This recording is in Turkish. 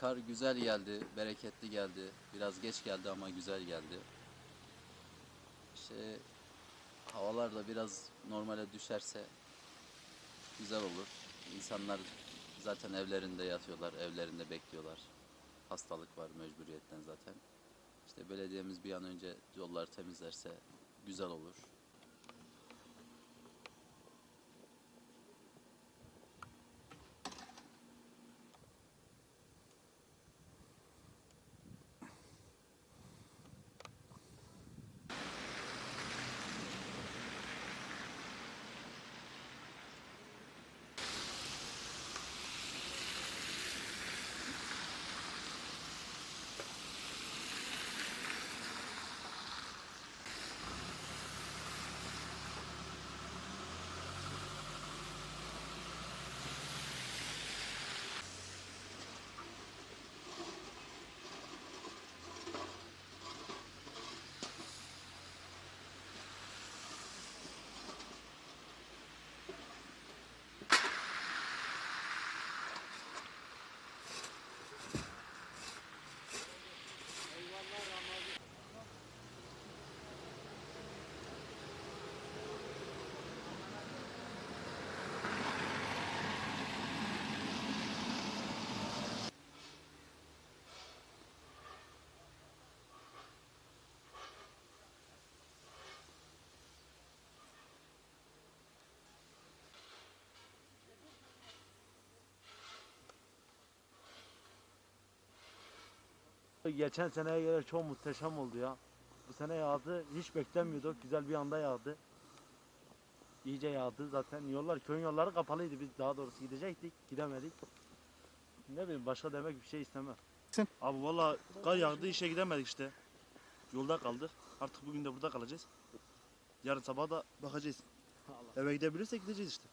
Kar güzel geldi, bereketli geldi. Biraz geç geldi ama güzel geldi. İşte havalar da biraz normale düşerse güzel olur. İnsanlar zaten evlerinde yatıyorlar, evlerinde bekliyorlar. Hastalık var mecburiyetten zaten. İşte belediyemiz bir an önce yolları temizlerse güzel olur. Geçen seneye göre çok muhteşem oldu ya. Bu sene yağdı. Hiç beklemiyorduk. Güzel bir anda yağdı. İyice yağdı. Zaten yollar, köyün yolları kapalıydı. Biz daha doğrusu gidecektik. Gidemedik. Ne bileyim başka demek bir şey istemem. Abi valla kar yağdı işe gidemedik işte. Yolda kaldık. Artık bugün de burada kalacağız. Yarın sabah da bakacağız. Eve gidebilirsek gideceğiz işte.